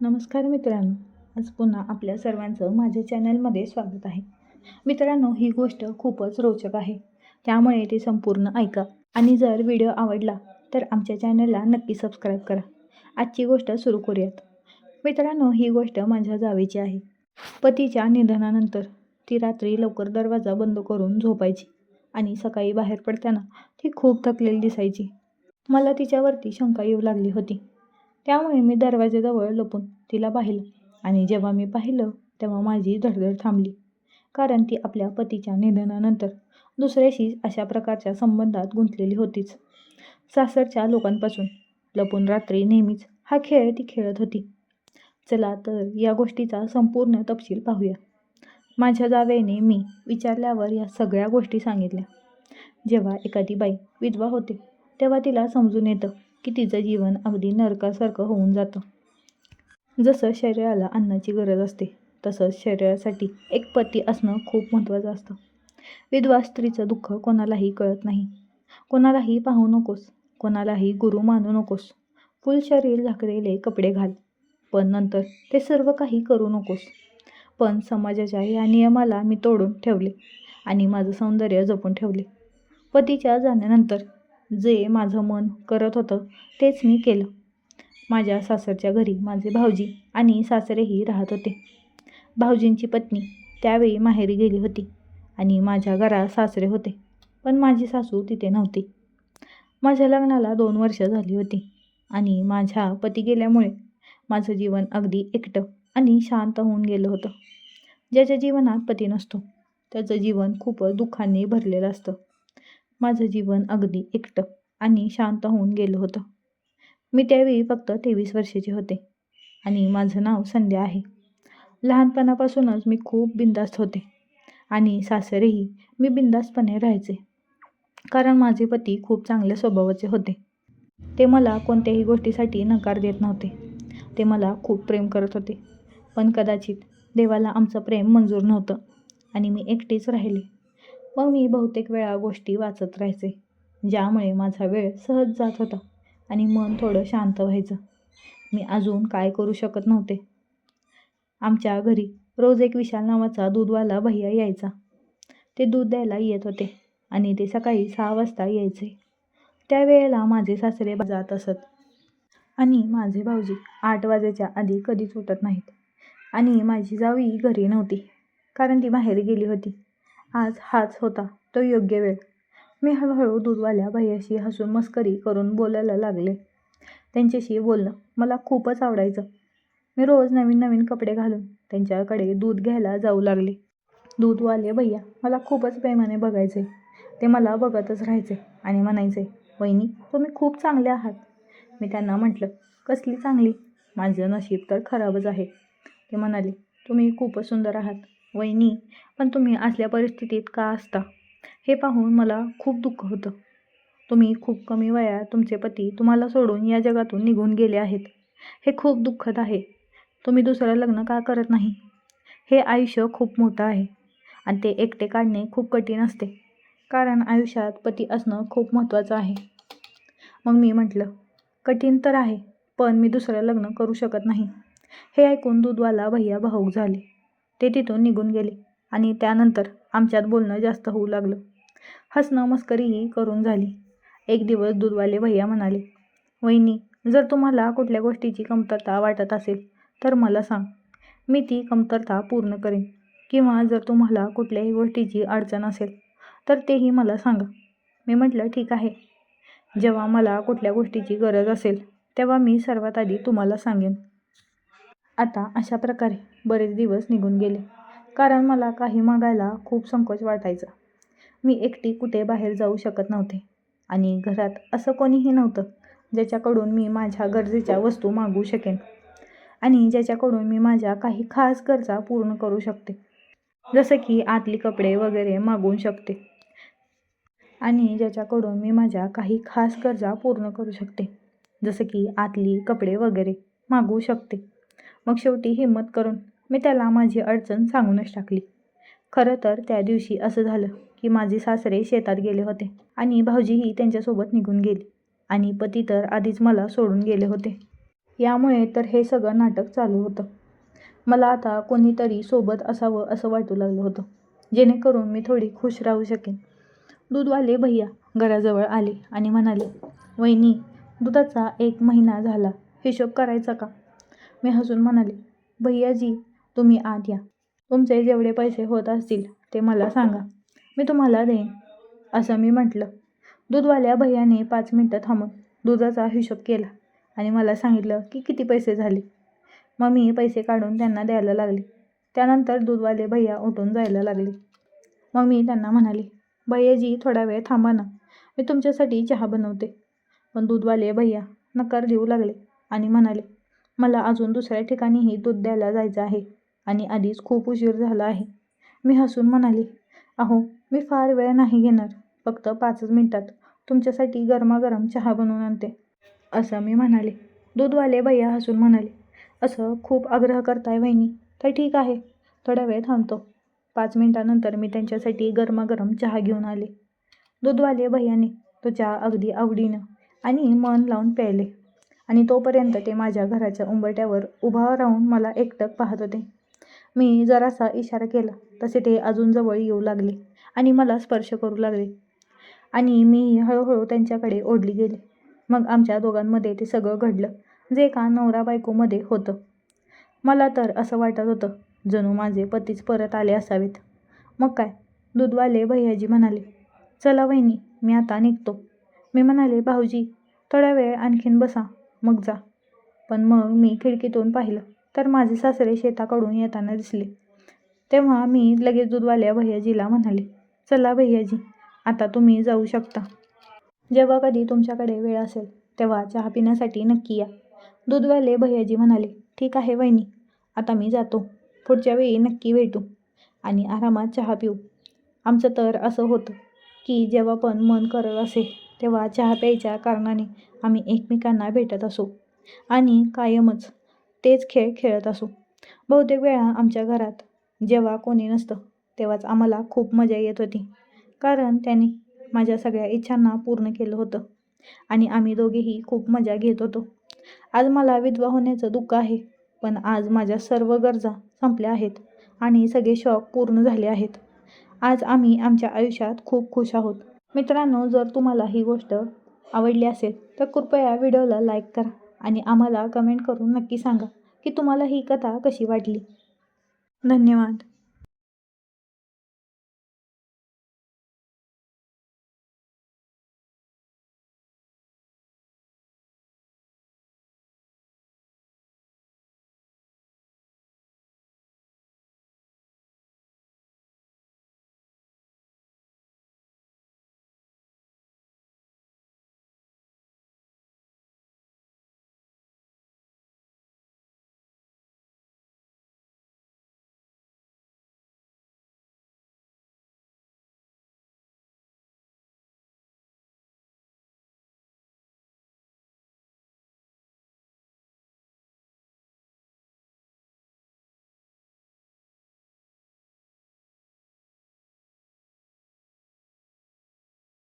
नमस्कार मित्रांनो. आज पुन्हा आपल्या सर्वांचं माझ्या चॅनलमध्ये स्वागत आहे. मित्रांनो ही गोष्ट खूपच रोचक आहे. त्यामुळे ती संपूर्ण ऐका. आणि जर व्हिडिओ आवडला तर आमच्या चॅनलला नक्की सबस्क्राईब करा. आजची गोष्ट सुरू करूयात. मित्रांनो ही गोष्ट माझ्या जावेची आहे. पतीच्या निधनानंतर ती रात्री लवकर दरवाजा बंद करून झोपायची आणि सकाळी बाहेर पडताना ती खूप थकलेली दिसायची. मला तिच्यावरती शंका येऊ लागली होती. त्यामुळे मी दरवाजाजवळ लपून तिला पाहिलं आणि जेव्हा मी पाहिलं तेव्हा माझी धडधड थांबली. कारण ती आपल्या पतीच्या निधनानंतर दुसऱ्याशी अशा प्रकारच्या संबंधात गुंतलेली होतीच. सासरच्या लोकांपासून लपून रात्री नेहमीच हा खेळ ती खेळत होती. चला तर या गोष्टीचा संपूर्ण तपशील पाहूया. माझ्या जावेने मी विचारल्यावर या सगळ्या गोष्टी सांगितल्या. जेव्हा एखादी बाई विधवा होते तेव्हा तिला समजून येतं की तिचं जीवन अगदी नरकासारखं होऊन जातं. जसं शरीराला अन्नाची गरज असते तसंच शरीरासाठी एक पती असणं खूप महत्त्वाचं असतं. विधवा स्त्रीचं दुःख कोणालाही कळत नाही. कोणालाही पाहू नकोस कोणालाही गुरु मानू नकोस. फुल शरीर झाकलेले कपडे घाल पण नंतर ते सर्व काही करू नकोस. पण समाजाच्या या नियमाला मी तोडून ठेवले आणि माझं सौंदर्य जपून ठेवले. पतीच्या जाण्यानंतर जे माझं मन करत होतं तेच मी केलं. माझ्या सासरच्या घरी माझे भाऊजी आणि सासरेही राहत होते. भाऊजींची पत्नी त्यावेळी माहेरी गेली होती आणि माझ्या घरात सासरे होते पण माझी सासू तिथे नव्हती. माझ्या लग्नाला दोन वर्ष झाली होती आणि माझ्या पती गेल्यामुळे माझं जीवन अगदी एकटं आणि शांत होऊन गेलं होतं. ज्याच्या जीवनात पती नसतो त्याचं जीवन खूपच दुःखाने भरलेलं असतं. माझं जीवन अगदी एकटं आणि शांत होऊन गेलं होतं. मी त्यावेळी फक्त तेवीस वर्षाचे होते आणि माझं नाव संध्या आहे. लहानपणापासूनच मी खूप बिंदास्त होते आणि सासरेही मी बिंदास्तपणे राहायचे. कारण माझे पती खूप चांगल्या स्वभावाचे होते. ते मला कोणत्याही गोष्टीसाठी नकार देत नव्हते. ते मला खूप प्रेम करत होते. पण कदाचित देवाला आमचं प्रेम मंजूर नव्हतं आणि मी एकटीच राहिले. मग मी बहुतेक वेळा गोष्टी वाचत राहायचे ज्यामुळे माझा वेळ सहज जात होता आणि मन थोडं शांत व्हायचं. मी अजून काय करू शकत नव्हते. आमच्या घरी रोज एक विशाल नावाचा दूधवाला भैया यायचा. ते दूध द्यायला येत होते आणि ते सकाळी सहा वाजता यायचे. त्यावेळेला माझे सासरे जात असत आणि माझे भाऊजी आठ वाजेच्या आधी कधीच उठत नाहीत आणि माझी जावी घरी नव्हती कारण ती बाहेर गेली होती. आज हाच होता तो योग्य वेळ. मी हळूहळू दूधवाल्या भैयाशी हसून मस्करी करून बोलायला लागले. त्यांच्याशी बोलणं मला खूपच आवडायचं. मी रोज नवीन नवीन कपडे घालून त्यांच्याकडे दूध घ्यायला जाऊ लागले. दूधवाले भैया मला खूपच प्रेमाने बघायचे. ते मला बघतच राहायचे आणि म्हणायचे वहिनी तुम्ही खूप चांगले आहात. मी त्यांना म्हटलं कसली चांगली? माझं नशीब तर खराबच आहे. ते म्हणाले तुम्ही खूपच सुंदर आहात. वहिनी पण तुम्ही असल्या परिस्थितीत का असता? हे पाहून मला खूप दुःख होतं. तुम्ही खूप कमी वयात तुमचे पती तुम्हाला सोडून या जगातून निघून गेले आहेत. हे खूप दुःखद आहे. तुम्ही दुसरं लग्न का करत नाही? हे आयुष्य खूप मोठं आहे आणि ते एकटे काढणे खूप कठीण असते. कारण आयुष्यात पती असणं खूप महत्त्वाचं आहे. मग मी म्हटलं कठीण तर आहे पण मी दुसरं लग्न करू शकत नाही. हे ऐकून दूधवाला भैया भाऊक झाले. ते तिथून निघून गेले आणि त्यानंतर आमच्यात बोलणं जास्त होऊ लागलं. हसणं मस्करीही करून झाली. एक दिवस दूधवाले भैया म्हणाले वहिनी जर तुम्हाला कुठल्या गोष्टीची कमतरता वाटत असेल तर मला सांग. मी ती कमतरता पूर्ण करेन. किंवा जर तुम्हाला कुठल्याही गोष्टीची अडचण असेल तर तेही मला सांगा. मी म्हटलं ठीक आहे. जेव्हा मला कुठल्या गोष्टीची गरज असेल तेव्हा मी सर्वात आधी तुम्हाला सांगेन. आता अशा प्रकारे बरेच दिवस निघून गेले. कारण मला काही मागायला खूप संकोच वाटायचा. मी एकटी कुठे बाहेर जाऊ शकत नव्हते. आणि घरात असं कोणीही नव्हतं ज्याच्याकडून मी माझ्या गरजेच्या वस्तू मागू शकेन. आणि ज्याच्याकडून मी माझ्या काही खास गरजा पूर्ण करू शकते. जसं की आतली कपडे वगैरे मागवू शकते. आणि ज्याच्याकडून मी माझ्या काही खास गरजा पूर्ण करू शकते. जसं की आतली कपडे वगैरे मागवू शकते. मग शेवटी हिंमत करून मी त्याला माझी अडचण सांगूनच टाकली. खरं तर त्या दिवशी असं झालं की माझे सासरे शेतात गेले होते आणि भाऊजीही त्यांच्यासोबत निघून गेली आणि पती तर आधीच मला सोडून गेले होते. यामुळे तर हे सगळं नाटक चालू होतं. मला आता कोणीतरी सोबत असावं असं वाटू लागलं होतं. जेणेकरून मी थोडी खुश राहू शकेन. दूधवाले भैया घराजवळ आले आणि म्हणाले वहिनी दुधाचा एक महिना झाला. हिशोब करायचा का? मी हसून म्हणाले भैयाजी तुम्ही आत या. तुमचे जेवढे पैसे होत असतील ते मला सांगा. मी तुम्हाला देईन. असं मी म्हटलं. दूधवाल्या भैयाने पाच मिनटं थांबून दुधाचा हिशोब केला आणि मला सांगितलं की किती पैसे झाले. मग मी पैसे काढून त्यांना द्यायला लागले. त्यानंतर दूधवाले भैया उठून जायला लागले. मग मी त्यांना म्हणाले भैयाजी थोडा वेळ थांबा ना. मी तुमच्यासाठी चहा बनवते. पण दूधवाले भैया नकार देऊ लागले आणि म्हणाले मला अजून दुसऱ्या ठिकाणीही दूध द्यायला जायचं आहे. आणि आधीच खूप उशीर झाला आहे. मी हसून म्हणाले अहो मी फार वेळ नाही घेणार. फक्त पाचच मिनिटात तुमच्यासाठी गरमागरम चहा बनवून आणते. असं मी म्हणाले. दूधवाले भैया हसून म्हणाले असं खूप आग्रह करताय वहिनी. तर ठीक आहे. थोडा वेळ थांबतो. पाच मिनिटानंतर मी त्यांच्यासाठी गरमागरम चहा घेऊन आले. दूधवाले भैयाने तो चहा अगदी आवडीनं आणि मन लावून प्यायले. आणि तोपर्यंत ते माझ्या घराच्या उंबरट्यावर उभा राहून मला एकटक पाहत होते. मी जरासा इशारा केला तसे ते अजून जवळ येऊ लागले आणि मला स्पर्श करू लागले. आणि मी हळूहळू त्यांच्याकडे ओढली गेले. मग आमच्या दोघांमध्ये ते सगळं घडलं जे का नवरा बायकोमध्ये होतं. मला तर असं वाटत होतं जणू माझे पतीच परत आले असावेत. मग काय? दूधवाले भैयाजी म्हणाले चला वहिनी मी आता निघतो. मी म्हणाले भाऊजी थोडा वेळ आणखीन बसा. मग जा. पण मग मी खिडकीतून पाहिलं तर माझे सासरे शेताकडून येताना दिसले. तेव्हा मी लगेच दूधवाल्या भैयाजीला म्हणाले चला भैयाजी आता तुम्ही जाऊ शकता. जेव्हा कधी तुमच्याकडे वेळ असेल तेव्हा चहा पिण्यासाठी नक्की या. दूधवाले भैयाजी म्हणाले ठीक आहे वहिनी आता मी जातो. पुढच्या वेळी नक्की भेटू आणि आरामात चहा पिऊ. आमचं तर असं होतं की जेव्हा पण मन करत असेल तेव्हा चहा प्यायच्या कारणाने आम्ही एकमेकांना भेटत असू आणि कायमच तेच खेळ खेळत असू. बहुतेक वेळा आमच्या घरात जेव्हा कोणी नसतं तेव्हाच आम्हाला खूप मजा येत होती. कारण त्यांनी माझ्या सगळ्या इच्छांना पूर्ण केलं होतं आणि आम्ही दोघेही खूप मजा घेत होतो. आज मला विधवा होण्याचं दुःख आहे पण आज माझ्या सर्व गरजा संपल्या आहेत आणि सगळे शौक पूर्ण झाले आहेत. आज आम्ही आमच्या आयुष्यात खूप खुश आहोत. मित्रांनो जर तुम्हाला ही गोष्ट आवडली असेल तर कृपया व्हिडिओला लाईक करा आणि आम्हाला कमेंट करून नक्की सांगा की तुम्हाला ही कथा कशी वाटली. धन्यवाद.